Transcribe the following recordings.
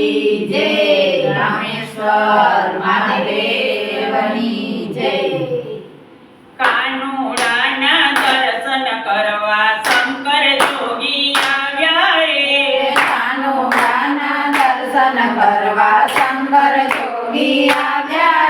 કી જય રામેશ્વર મહાદેવની જય. કાનુડાના દર્શન કરવા શંકર જોગી આવ્યા રે. કાનુડાના દર્શન કરવા શંકર જોગી આવ્યા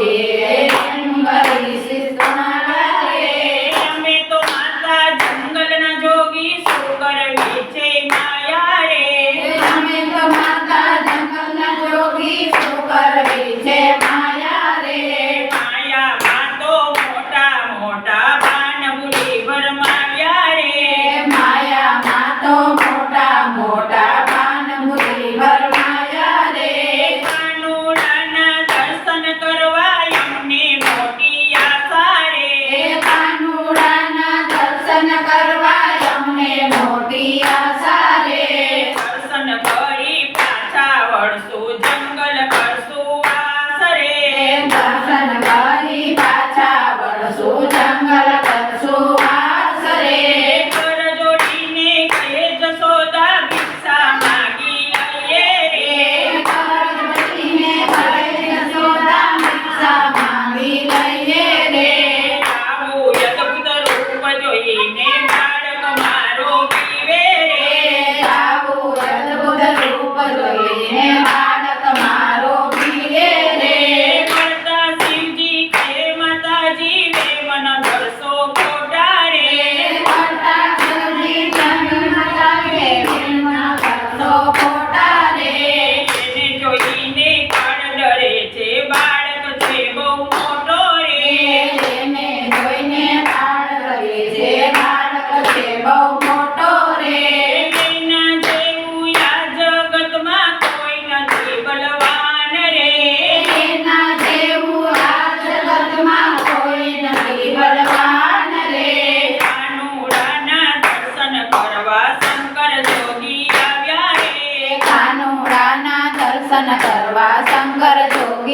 Yeah. 여러분.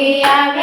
આવ્યા